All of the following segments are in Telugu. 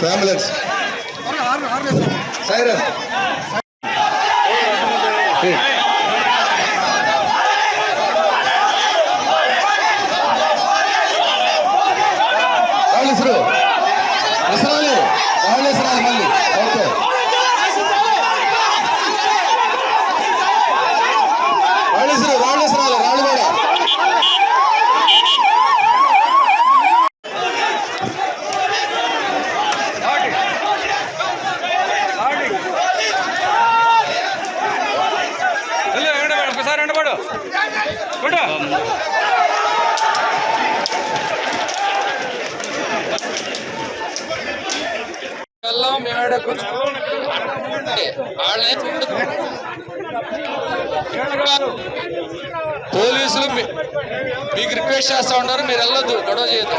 Family. పోలీసులు మీ- మీకు రిక్వెస్ట్ చేస్తా ఉంటారు మీరు వెళ్ళొద్దు గొడవ చేయదు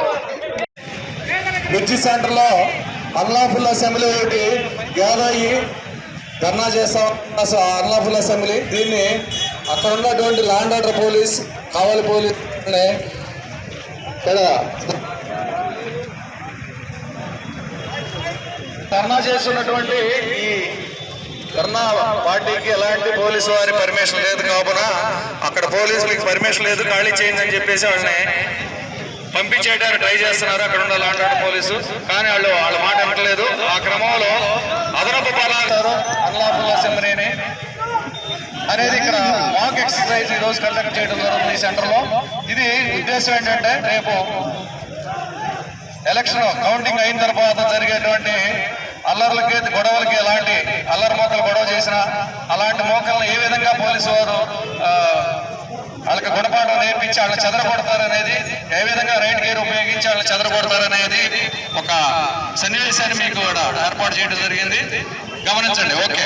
బ్రిడ్జి సెంటర్లో అన్లాఫుల్ అసెంబ్లీ ఒకటి గ్యాదర్ అయ్యి ధర్నా చేస్తా అన్లాఫుల్ అసెంబ్లీ దీన్ని అక్కడ ఉన్నటువంటి ల్యాండ్ ఆర్డర్ పోలీస్ కావాలి పోలీస్ ఇక్కడ ధర్నా చేస్తున్నటువంటి ఈ ధర్నా పార్టీకి ఎలాంటి పోలీసు వారి పర్మిషన్ లేదు కావున అక్కడ పోలీసులకి పర్మిషన్ లేదు ఖాళీ చేయండి అని చెప్పేసి వాళ్ళని పంపించేయడానికి ట్రై చేస్తున్నారు అక్కడ ఉన్న లాండ్ ఆర్డర్ పోలీసు కానీ వాళ్ళు వాళ్ళ మాట వినట్లేదు. ఆ క్రమంలో అదనపు బలాలు అన్లాఫుల్ అసెంబ్లీని అనేది ఇక్కడ వాక్ ఎక్సర్సైజ్ ఈ రోజు కండక్ట్ చేయడం జరుగుతుంది ఈ సెంటర్లో ఇది ఉద్దేశం ఏంటంటే రేపు ఎలక్షన్ కౌంటింగ్ అయిన తర్వాత జరిగేటువంటి అల్లర్లకి గొడవలకి ఎలాంటి అల్లరి మోకలు గొడవ చేసినా అలాంటి మోకలను ఏ విధంగా పోలీసు వారు వాళ్ళకి గుణపాఠం నేర్పించి వాళ్ళు చెదరగొడతారనేది ఏ విధంగా రైట్ గేర్ ఉపయోగించి వాళ్ళు చెదరగొడతారనేది ఒక సన్నివేశాన్ని మీకు కూడా ఏర్పాటు చేయడం జరిగింది. గమనించండి ఓకే.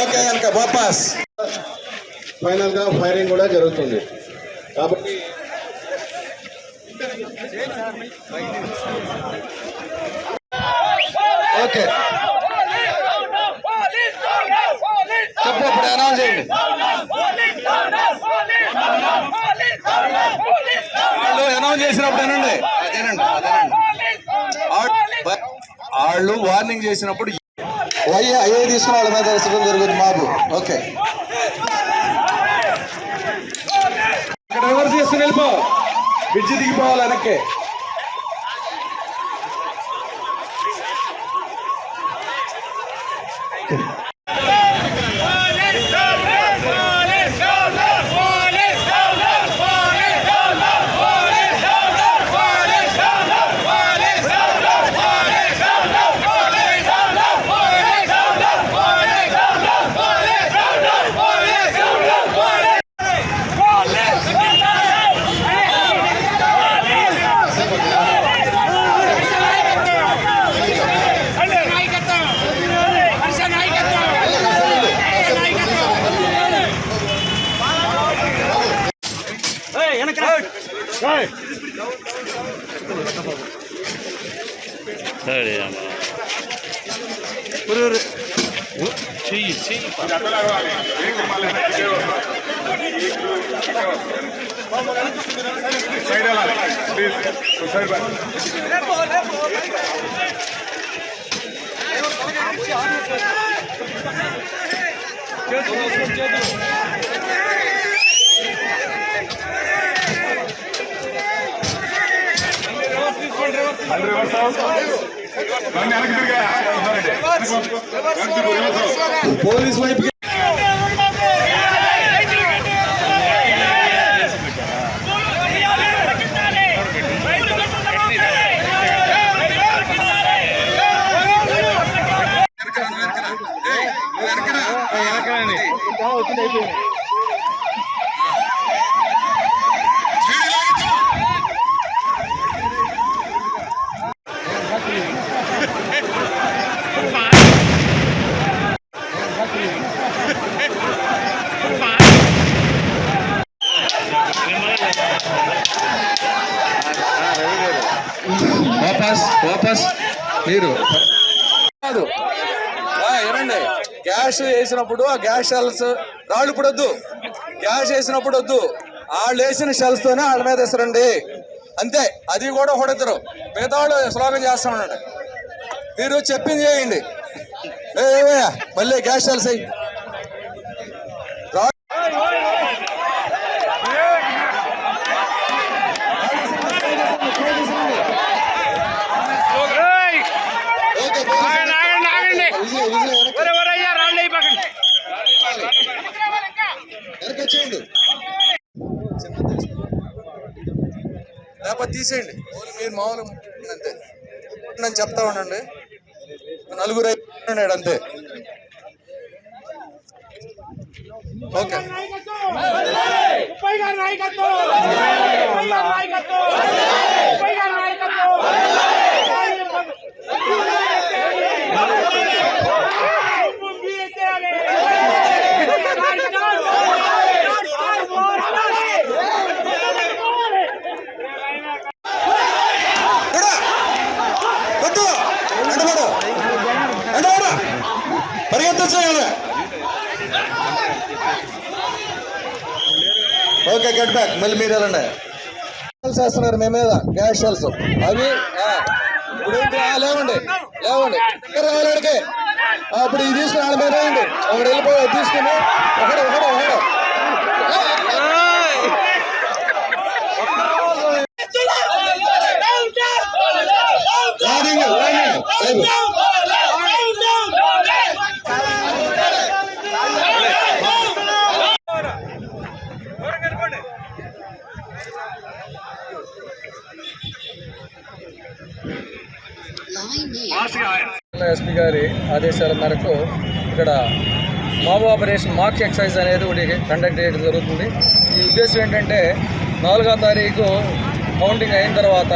ఓకే కనుక వాపస్. ఫైనల్గా ఫైరింగ్ కూడా జరుగుతుంది. కాబట్టి ఓకే. చెప్పు ఇప్పుడు అనౌన్స్ చేయండి. వాళ్ళు అనౌన్స్ చేసినప్పుడు అనండి. అదేనండి అదేనండి. వాళ్ళు వార్నింగ్ చేసినప్పుడు అయ్యే అయ్యే తీసుకుని వాళ్ళ మీద వేసడం జరుగుతుంది మాకు. ఓకే. ఇక్కడ రివర్స్ చేసుకుని వెళ్ళిపో. బ్రిడ్జి దిగిపోవాలి వెనక్కి. చెయ్యి చెయ్యి సైడ్ అలా ప్లీజ్ సైడ్ చేతులు చేతులు André పోలీస్ వైపు వాపస్ మీరు. కాదు. గ్యాస్ వేసినప్పుడు ఆ గ్యాస్ షెల్స్ రాళ్ళు ఇప్పుడు వద్దు. గ్యాస్ వేసినప్పుడు వద్దు. వాళ్ళు వేసిన షెల్స్ తోనే వాళ్ళ మీద వేస్తారండి. అంతే. అది కూడా ఒకడిద్దరు మిగతా వాళ్ళు స్లోగన్ చేస్తా ఉన్నాడు మీరు చెప్పింది చేయండి. మళ్ళీ గ్యాస్ షెల్స్ అయ్యి ఓకే, విజయ్, విజయ్, వెనక్కి. వెనక్కి వచ్చేయండి లేకపోతే తీసేయండి. ఓన్లీ మీరు మామూలు అంతే. నేను చెప్తా ఉండండి. నలుగురు అయిపోయినాడు అంతే. ఓకే. నాయకత్వం. నాయకత్వం. ఓకే గెట్ బ్యాక్ మళ్ళీ మీరు వెళ్ళండి. షెల్స్ వేస్తున్నారు మీ మీద. గ్యాస్ షెల్స్ అవి లేవండి. లేవండి. దగ్గర రావాలి ఆడికి. ఆ, ఇప్పుడు ఇది తీసుకుని వాళ్ళ మీద వేయండి ఒకటి వెళ్ళిపోయి తీసుకుని. ఒకడు ఒకడు ఒకడు. Warning, warning. ఎస్పీ గారి ఆదేశాల మేరకు ఇక్కడ మాబు ఆపరేషన్ మార్క్ ఎక్సైజ్ అనేది ఒకటి కండక్ట్ చేయడం జరుగుతుంది. ఈ ఉద్దేశం ఏంటంటే నాలుగో తారీఖు కౌంటింగ్ అయిన తర్వాత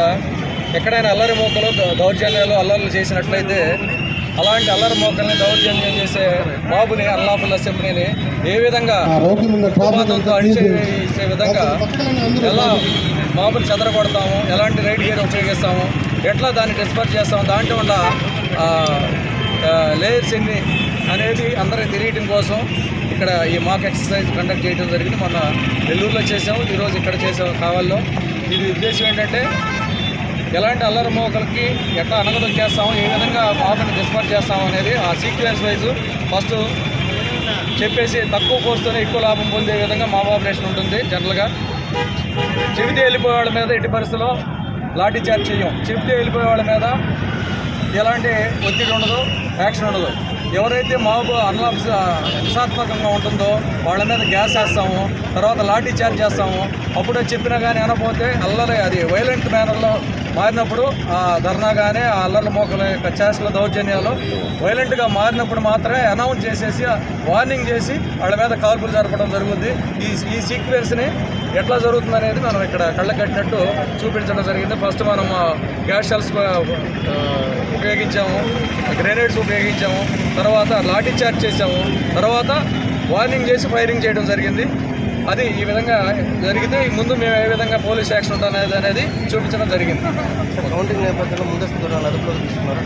ఎక్కడైనా అల్లరి మోకలు దౌర్జన్యాలు అల్లర్లు చేసినట్లయితే అలాంటి అల్లరి మోకల్ని దౌర్జన్యం చేసే బాబుని అల్లాఫుల్ అసెంబ్లీని ఏ విధంగా ఉపాధంతో అణిచేసే విధంగా ఎలా మాబుని చెదరగొడతాము ఎలాంటి రైడ్ గేర్ ఉపయోగిస్తాము ఎట్లా దాన్ని డిస్పర్ చేస్తాం? దాంట్లో ఉన్న లేయర్స్ ఎన్ని అనేది అందరికి తెలియటం కోసం ఇక్కడ ఈ మాక్ ఎక్సర్సైజ్ కండక్ట్ చేయడం జరిగింది. మొన్న నెల్లూరులో చేసాము ఈరోజు ఇక్కడ చేసాము కావాలో ఇది ఉద్దేశం ఏంటంటే ఎలాంటి అల్లరి మోకలకి ఎట్లా అనగదొక్కేస్తాము ఏ విధంగా మాబుని డిస్పర్ చేస్తాము అనేది ఆ సీక్వెన్స్ వైజ్ ఫస్ట్ చెప్పేసి తక్కువ ఫోర్స్తోనే ఎక్కువ లాభం పొందే విధంగా మా ఆపరేషన్ ఉంటుంది జనరల్గా చెబితే వెళ్ళిపోయే వాళ్ళ మీద ఎట్టి పరిస్థితుల్లో లాఠీ చార్జ్ చేయం చెప్తే వెళ్ళిపోయే వాళ్ళ మీద ఎలాంటి ఒత్తిడి ఉండదు యాక్షన్ ఉండదు. ఎవరైతే మాకు అన్లా హింసాత్మకంగా ఉంటుందో వాళ్ళ మీద గ్యాస్ వేస్తాము తర్వాత లాఠీ చార్జ్ చేస్తాము అప్పుడే చెప్పినా కానీ అనపోతే అల్లరి అది వైలెంట్ మేనర్లో మారినప్పుడు ఆ ధర్నా కానీ ఆ అల్లర్ల మోకల యొక్క చేష్టల దౌర్జన్యాలు వైలెంట్గా మారినప్పుడు మాత్రమే అనౌన్స్ చేసేసి వార్నింగ్ చేసి వాళ్ళ మీద కాల్పులు జరపడం జరుగుతుంది ఈ ఈ సీక్వెన్స్ని ఎట్లా జరుగుతుంది అనేది మనం ఇక్కడ కళ్ళ కట్టినట్టు చూపించడం జరిగింది. ఫస్ట్ మనం గ్యాస్ షెల్స్ ఉపయోగించాము గ్రెనేడ్స్ ఉపయోగించాము తర్వాత లాఠీ చార్జ్ చేసాము తర్వాత వార్నింగ్ చేసి ఫైరింగ్ చేయడం జరిగింది. అది ఈ విధంగా జరిగితే ముందు మేము ఏ విధంగా పోలీస్ యాక్షన్ ఉంటుంది అనేది చూపించడం జరిగింది. కౌంటింగ్ నేపథ్యంలో ముందస్తు దూరాన్ని అదుపులోకి తీసుకున్నారు?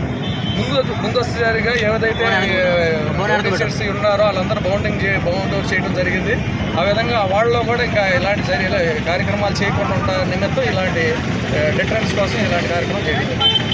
ముందు ముందస్తుగా ఏదైతే ఆఫీసర్స్ ఉన్నారో వాళ్ళందరూ బౌండింగ్ చే బౌండ్ అవుట్ చేయడం జరిగింది. ఆ విధంగా వాళ్ళలో కూడా ఇంకా ఇలాంటి చర్యలు కార్యక్రమాలు చేయకుండా ఉంటా నిమిత్తం ఇలాంటి డిఫరెన్స్ కోసం ఇలాంటి కార్యక్రమం చేయడం జరిగింది.